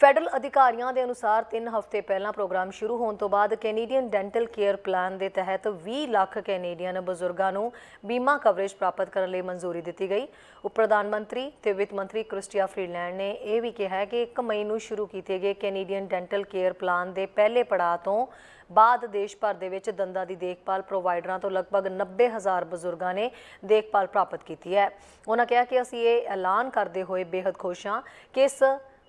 Federal ਅਧਿਕਾਰੀਆਂ ਦੇ ਅਨੁਸਾਰ 3 ਹਫ਼ਤੇ ਪਹਿਲਾਂ ਪ੍ਰੋਗਰਾਮ ਸ਼ੁਰੂ ਹੋਣ ਤੋਂ ਬਾਅਦ ਕੈਨੇਡੀਅਨ ਡੈਂਟਲ ਕੇਅਰ ਪਲਾਨ ਦੇ ਤਹਿਤ 20 ਲੱਖ ਕੈਨੇਡੀਅਨ ਬਜ਼ੁਰਗਾਂ ਨੂੰ ਬੀਮਾ ਕਵਰੇਜ ਪ੍ਰਾਪਤ ਕਰਨ ਲਈ ਮਨਜ਼ੂਰੀ ਦਿੱਤੀ ਗਈ। ਉਪ ਪ੍ਰਧਾਨ ਮੰਤਰੀ ਤੇ ਵਿੱਤ ਮੰਤਰੀ ਕ੍ਰਿਸਟੀਆ ਫਰੀਡਲੈਂਡ ਨੇ ਇਹ ਵੀ ਕਿਹਾ ਕਿ 1 ਮਈ ਨੂੰ ਸ਼ੁਰੂ ਕੀਤੇ ਗਏ ਕੈਨੇਡੀਅਨ ਡੈਂਟਲ ਕੇਅਰ ਪਲਾਨ ਦੇ ਪਹਿਲੇ ਪੜਾਅ ਤੋਂ ਬਾਅਦ ਦੇਸ਼ ਭਰ ਦੇ ਵਿੱਚ ਦੰਦਾਂ ਦੀ ਦੇਖਭਾਲ ਪ੍ਰੋਵਾਈਡਰਾਂ ਤੋਂ ਲਗਭਗ 90000 ਬਜ਼ੁਰਗਾਂ ਨੇ ਦੇਖਭਾਲ ਪ੍ਰਾਪਤ ਕੀਤੀ ਹੈ। ਉਹਨਾਂ ਕਿਹਾ ਕਿ ਅਸੀਂ ਇਹ ਐਲਾਨ ਕਰਦੇ ਹੋਏ ਬੇहद ਖੁਸ਼ ਹਾਂ ਕਿ ਇਸ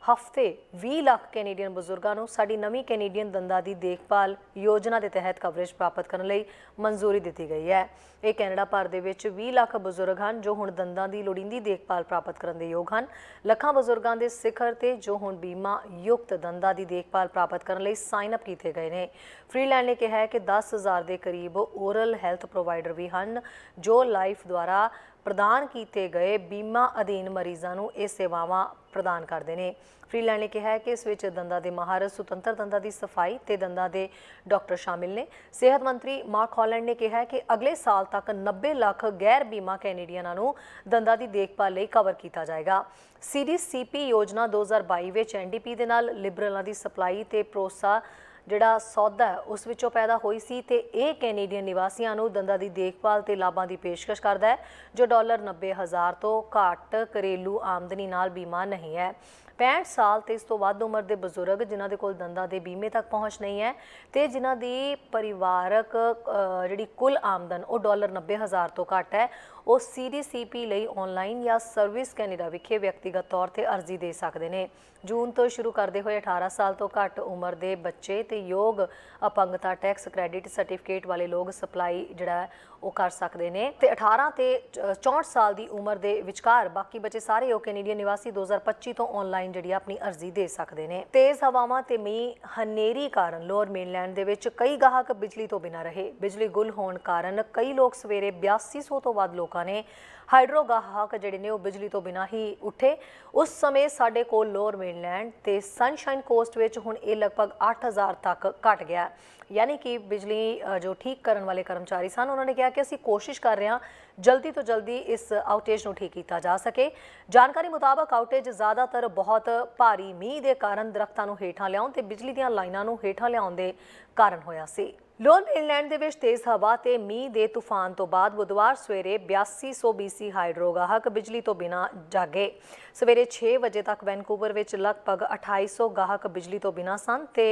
ਹਫ਼ਤੇ 20 ਲੱਖ ਕੈਨੇਡੀਅਨ ਬਜ਼ੁਰਗਾਂ ਨੂੰ ਸਾਡੀ ਨਵੀਂ ਕੈਨੇਡੀਅਨ ਦੰਦਾਂ ਦੀ ਦੇਖਭਾਲ ਯੋਜਨਾ ਦੇ ਤਹਿਤ ਕਵਰੇਜ ਪ੍ਰਾਪਤ ਕਰਨ ਲਈ ਮਨਜ਼ੂਰੀ ਦਿੱਤੀ ਗਈ ਹੈ। ਇਹ ਕੈਨੇਡਾ ਭਰ ਦੇ ਵਿੱਚ 20 ਲੱਖ ਬਜ਼ੁਰਗ ਹਨ ਜੋ ਹੁਣ ਦੰਦਾਂ ਦੀ ਲੋੜੀਂਦੀ ਦੇਖਭਾਲ ਪ੍ਰਾਪਤ ਕਰਨ ਦੇ ਯੋਗ ਹਨ। ਲੱਖਾਂ ਬਜ਼ੁਰਗਾਂ ਦੇ ਸਿਖਰ ਤੇ ਜੋ ਹੁਣ ਬੀਮਾ ਯੁਕਤ ਦੰਦਾਂ ਦੀ ਦੇਖਭਾਲ ਪ੍ਰਾਪਤ ਕਰਨ ਲਈ ਸਾਈਨ ਅਪ ਕੀਤੇ ਗਏ ਨੇ। ਫ੍ਰੀਲੈਂਡ ਨੇ ਕਿਹਾ ਹੈ ਕਿ 10000 ਦੇ ਕਰੀਬ ਓਰਲ ਹੈਲਥ ਪ੍ਰੋਵਾਈਡਰ ਵੀ ਹਨ ਜੋ ਲਾਈਫ ਦੁਆਰਾ ਪ੍ਰਦਾਨ ਕੀਤੇ ਗਏ ਬੀਮਾ ਅਧੀਨ ਮਰੀਜ਼ਾਂ ਨੂੰ ਇਹ ਸੇਵਾਵਾਂ ਪ੍ਰਦਾਨ ਕਰਦੇ ਨੇ। ਫ੍ਰੀਲੈਂਡ ਨੇ ਕਿਹਾ ਹੈ ਕਿ ਇਸ ਵਿੱਚ ਦੰਦਾਂ ਦੇ ਮਾਹਰ, ਸੁਤੰਤਰ ਦੰਦਾਂ ਦੀ ਸਫ਼ਾਈ ਤੇ ਦੰਦਾਂ ਦੇ ਡਾਕਟਰ ਸ਼ਾਮਿਲ ਨੇ। ਸਿਹਤ ਮੰਤਰੀ ਮਾਰਕ ਹਾਲੈਂਡ ਨੇ ਕਿਹਾ ਕਿ ਅਗਲੇ ਸਾਲ ਤੱਕ 90 ਲੱਖ ਗੈਰ ਬੀਮਾ ਕੈਨੇਡੀਅਨਾਂ ਨੂੰ ਦੰਦਾਂ ਦੀ ਦੇਖਭਾਲ ਲਈ ਕਵਰ ਕੀਤਾ ਜਾਏਗਾ। ਸੀਡੀਸੀਪੀ ਯੋਜਨਾ 2022 ਵਿੱਚ ਐਨਡੀਪੀ ਦੇ ਨਾਲ ਲਿਬਰਲਾਂ ਦੀ ਸਪਲਾਈ ਤੇ ਪ੍ਰੋਸਾ ਜਿਹੜਾ ਸੌਦਾ ਹੈ, ਉਸ ਵਿੱਚੋਂ ਪੈਦਾ ਹੋਈ ਸੀ ਤੇ ਇਹ ਕੈਨੇਡੀਅਨ ਨਿਵਾਸੀਆਂ ਨੂੰ ਦੰਦਾਂ ਦੀ ਦੇਖਭਾਲ ਤੇ ਲਾਭਾਂ ਦੀ ਪੇਸ਼ਕਸ਼ ਕਰਦਾ ਹੈ, ਜੋ ਡਾਲਰ 90000 ਤੋਂ ਘੱਟ ਘਰੇਲੂ ਆਮਦਨੀ ਨਾਲ ਬੀਮਾ ਨਹੀਂ ਹੈ। 65 ਸਾਲ ਤੇ ਇਸ ਤੋਂ ਵੱਧ ਉਮਰ ਦੇ ਬਜ਼ੁਰਗ ਜਿਨ੍ਹਾਂ ਦੇ ਕੋਲ ਦੰਦਾਂ ਦੇ ਬੀਮੇ ਤੱਕ ਪਹੁੰਚ ਨਹੀਂ ਹੈ ਤੇ ਜਿਨ੍ਹਾਂ ਦੀ ਪਰਿਵਾਰਕ ਜਿਹੜੀ ਕੁੱਲ ਆਮਦਨ, ਉਹ ਡਾਲਰ 90000 ਤੋਂ ਘੱਟ ਹੈ ਉਹ ਸੀਡੀਸੀਪੀ ਲਈ ਆਨਲਾਈਨ ਜਾਂ ਸਰਵਿਸ ਕੈਨੇਡਾ ਵਿਖੇ ਵਿਅਕਤੀਗਤ ਤੌਰ ਤੇ ਅਰਜ਼ੀ ਦੇ ਸਕਦੇ ਨੇ। ਜੂਨ ਤੋਂ ਸ਼ੁਰੂ ਕਰਦੇ ਹੋਏ 18 ਸਾਲ ਤੋਂ ਘੱਟ ਉਮਰ ਦੇ ਬੱਚੇ ਤੇ ਯੋਗ ਅਪੰਗਤਾ ਟੈਕਸ ਕ੍ਰੈਡਿਟ ਸਰਟੀਫਿਕੇਟ ਵਾਲੇ ਲੋਕ ਸਪਲਾਈ ਜਿਹੜਾ ਉਹ ਕਰ ਸਕਦੇ ਨੇ। ਤੇ 18 ਤੇ 64 ਸਾਲ ਦੀ ਉਮਰ ਦੇ ਵਿਚਕਾਰ ਬਾਕੀ ਬੱਚੇ ਸਾਰੇ ਉਹ ਕੈਨੇਡੀਅਨ ਨਿਵਾਸੀ 2025 ਤੋਂ ਆਨਲਾਈਨ ਜਿਹੜੀ ਆ ਆਪਣੀ ਅਰਜ਼ੀ ਦੇ ਸਕਦੇ ਨੇ। ਤੇਜ਼ ਹਵਾਵਾਂ ਤੇ ਮੀਂਹ ਹਨੇਰੀ ਕਾਰਨ ਲੋਅਰ ਮੇਨਲੈਂਡ ਦੇ ਵਿੱਚ ਕਈ ਗਾਹਕ ਬਿਜਲੀ ਤੋਂ ਬਿਨਾਂ ਰਹੇ। ਬਿਜਲੀ ਗੁੱਲ ਹੋਣ ਕਾਰਨ ਕਈ ਲੋਕ ਸਵੇਰੇ 8200 ਤੋਂ ਵੱਧ ਲੋਕਾਂ ਨੇ ਹਾਈਡਰੋ ਗਾਹਕ ਜਿਹੜੇ ਨੇ ਉਹ ਬਿਜਲੀ ਤੋਂ ਬਿਨਾਂ ਹੀ ਉੱਠੇ। ਉਸ ਸਮੇਂ ਸਾਡੇ ਕੋਲ ਲੋਅਰ ਮੇਨਲੈਂਡ ਤੇ ਸਨਸ਼ਾਈਨ ਕੋਸਟ ਵਿੱਚ ਹੁਣ ਇਹ ਲਗਭਗ 8000 ਤੱਕ ਘਟ ਗਿਆ ਯਾਨੀ ਕਿ ਬਿਜਲੀ ਜੋ ਠੀਕ ਕਰਨ ਵਾਲੇ ਕਰਮਚਾਰੀ ਸਨ, ਉਹਨਾਂ ਨੇ ਕਿਹਾ ਕਿ ਅਸੀਂ ਕੋਸ਼ਿਸ਼ ਕਰ ਰਹੇ ਹਾਂ ਜਲਦੀ ਤੋਂ ਜਲਦੀ ਇਸ ਆਊਟੇਜ ਨੂੰ ਠੀਕ ਕੀਤਾ ਜਾ ਸਕੇ। ਜਾਣਕਾਰੀ ਮੁਤਾਬਕ ਆਊਟੇਜ ਜ਼ਿਆਦਾਤਰ ਬਹੁਤ ਭਾਰੀ ਮੀਂਹ ਦੇ ਕਾਰਨ ਦਰਖਤਾਂ ਨੂੰ ਹੇਠਾਂ ਲਿਆਉਣ ਤੇ ਬਿਜਲੀ ਦੀਆਂ ਲਾਈਨਾਂ ਨੂੰ ਹੇਠਾਂ ਲਿਆਉਣ ਦੇ ਕਾਰਨ ਹੋਇਆ ਸੀ। ਲੋਅਰ ਇਨਲੈਂਡ ਦੇ ਵਿੱਚ ਤੇਜ਼ ਹਵਾ ਤੇ ਮੀਂਹ ਦੇ ਤੂਫਾਨ ਤੋਂ ਬਾਅਦ ਬੁੱਧਵਾਰ ਸਵੇਰੇ 8200 BC ਹਾਈਡਰੋ ਗਾਹਕ ਬਿਜਲੀ ਤੋਂ ਬਿਨਾਂ ਜਾਗੇ। ਸਵੇਰੇ 6 ਵਜੇ ਤੱਕ ਵੈਨਕੂਵਰ ਵਿੱਚ ਲਗਭਗ 2800 ਗਾਹਕ ਬਿਜਲੀ ਤੋਂ ਬਿਨਾਂ ਸਨ ਤੇ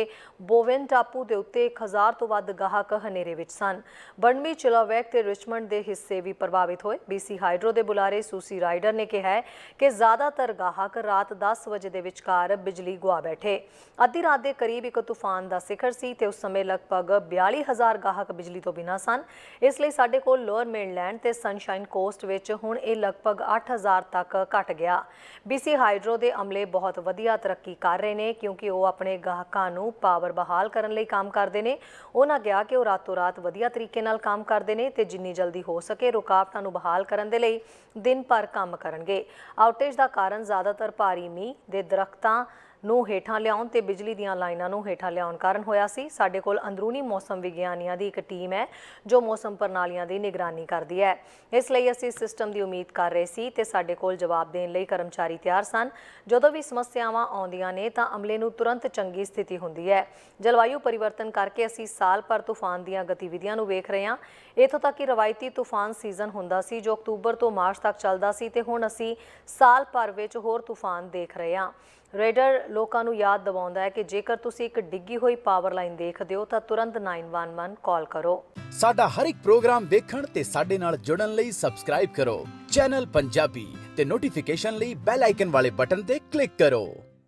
ਬੋਵਨ ਟਾਪੂ ਦੇ ਉੱਤੇ 1000 ਤੋਂ ਵੱਧ ਗਾਹਕ ਹਨੇਰੇ ਵਿੱਚ ਸਨ। ਬਰਨਮੀ ਚਿਲਾਵੈਕ ਤੇ ਰਿਚਮੰਡ ਦੇ ਹਿੱਸੇ ਵੀ ਪ੍ਰਭਾਵਿਤ ਹੋਏ। BC ਹਾਈਡਰੋ ਦੇ ਬੁਲਾਰੇ ਸੂਸੀ ਰਾਈਡਰ ਨੇ ਕਿਹਾ ਹੈ ਕਿ ਜ਼ਿਆਦਾਤਰ ਗਾਹਕ ਰਾਤ 10 ਵਜੇ ਦੇ ਵਿਚਕਾਰ ਬਿਜਲੀ ਗੁਆ ਬੈਠੇ। ਅੱਧੀ ਰਾਤ ਦੇ ਕਰੀਬ ਇੱਕ ਤੂਫਾਨ ਦਾ ਸਿਖਰ ਸੀ ਤੇ ਉਸ ਸਮੇਂ ਲਗਭਗ 42000 ਗਾਹਕ ਬਿਜਲੀ ਤੋਂ ਬਿਨਾਂ ਸਨ। ਇਸ ਲਈ ਸਾਡੇ ਕੋਲ ਲੋਅਰ ਮੇਨਲੈਂਡ ਤੇ ਸਨਸ਼ਾਈਨ ਕੋਸਟ ਵਿੱਚ ਹੁਣ ਇਹ ਲਗਭਗ 8000 ਤੱਕ ਘਟ ਗਿਆ। BC ਹਾਈਡਰੋ ਦੇ ਅਮਲੇ ਬਹੁਤ ਵਧੀਆ ਤਰੱਕੀ ਕਰ ਰਹੇ ਨੇ ਕਿਉਂਕਿ ਉਹ ਆਪਣੇ ਗਾਹਕਾਂ ਨੂੰ ਪਾਵਰ ਬਹਾਲ ਕਰਨ ਲਈ ਕੰਮ ਕਰਦੇ ਨੇ। ਉਹਨਾਂ ਕਿਹਾ ਕਿ ਉਹ ਰਾਤੋਂ ਰਾਤ ਵਧੀਆ ਤਰੀਕੇ ਨਾਲ ਕੰਮ ਕਰਦੇ ਨੇ ਤੇ ਜਿੰਨੀ ਜਲਦੀ ਹੋ ਸਕੇ ਰੁਕਾਵਟਾਂ ਨੂੰ ਬਹਾਲ ਕਰਨ ਦੇ ਲਈ ਦਿਨ ਭਰ ਕੰਮ ਕਰਨਗੇ। ਆਊਟੇਜ ਦਾ ਕਾਰਨ ਜ਼ਿਆਦਾਤਰ ਭਾਰੀ ਮੀਂਹ ਦੇ ਦਰਖਤਾਂ ਨੂੰ ਹੇਠਾਂ ਲਿਆਉਣ ਤੇ ਬਿਜਲੀ ਦੀਆਂ ਲਾਈਨਾਂ ਨੂੰ ਹੇਠਾਂ ਲਿਆਉਣ ਕਾਰਨ ਹੋਇਆ ਸੀ। ਸਾਡੇ ਕੋਲ ਅੰਦਰੂਨੀ ਮੌਸਮ ਵਿਗਿਆਨੀਆਂ ਦੀ ਇੱਕ ਟੀਮ ਹੈ, ਜੋ ਮੌਸਮ ਪ੍ਰਣਾਲੀਆਂ ਦੀ ਨਿਗਰਾਨੀ ਕਰਦੀ ਹੈ। ਇਸ ਲਈ ਅਸੀਂ ਸਿਸਟਮ ਦੀ ਉਮੀਦ ਕਰ ਰਹੇ ਸੀ ਤੇ ਸਾਡੇ ਕੋਲ ਜਵਾਬ ਦੇਣ ਲਈ ਕਰਮਚਾਰੀ ਤਿਆਰ ਸਨ। ਜਦੋਂ ਵੀ ਸਮੱਸਿਆਵਾਂ ਆਉਂਦੀਆਂ ਨੇ ਤਾਂ ਅਮਲੇ ਨੂੰ ਤੁਰੰਤ ਚੰਗੀ ਸਥਿਤੀ ਹੁੰਦੀ ਹੈ। ਜਲਵਾਯੂ ਪਰਿਵਰਤਨ ਕਰਕੇ ਅਸੀਂ ਸਾਲ ਭਰ ਤੂਫਾਨ ਦੀਆਂ ਗਤੀਵਿਧੀਆਂ ਨੂੰ ਵੇਖ ਰਹੇ ਹਾਂ। ਇਥੋਂ ਤੱਕ ਕਿ ਰਵਾਇਤੀ ਤੂਫਾਨ ਸੀਜ਼ਨ ਹੁੰਦਾ ਸੀ, ਜੋ ਅਕਤੂਬਰ ਤੋਂ ਮਾਰਚ ਤੱਕ ਚੱਲਦਾ ਸੀ ਤੇ ਹੁਣ ਅਸੀਂ ਸਾਲ ਭਰ ਵਿੱਚ ਹੋਰ ਤੂਫਾਨ ਦੇਖ ਰਹੇ ਹਾਂ। ਰੇਡਰ ਲੋਕਾਂ ਨੂੰ ਯਾਦ ਦਿਵਾਉਂਦਾ ਹੈ ਕਿ ਜੇਕਰ ਤੁਸੀਂ ਇੱਕ ਡਿੱਗੀ ਹੋਈ ਪਾਵਰ ਲਾਈਨ ਦੇਖਦੇ ਹੋ ਤਾਂ ਤੁਰੰਤ 911 ਕਾਲ ਕਰੋ। ਸਾਡਾ ਹਰ ਇੱਕ ਪ੍ਰੋਗਰਾਮ ਦੇਖਣ ਤੇ ਸਾਡੇ ਨਾਲ ਜੁੜਨ ਲਈ ਸਬਸਕ੍ਰਾਈਬ ਕਰੋ। ਚੈਨਲ ਪੰਜਾਬੀ ਤੇ ਨੋਟੀਫਿਕੇਸ਼ਨ ਲਈ ਬੈਲ ਆਈਕਨ ਵਾਲੇ ਬਟਨ ਤੇ ਕਲਿੱਕ ਕਰੋ।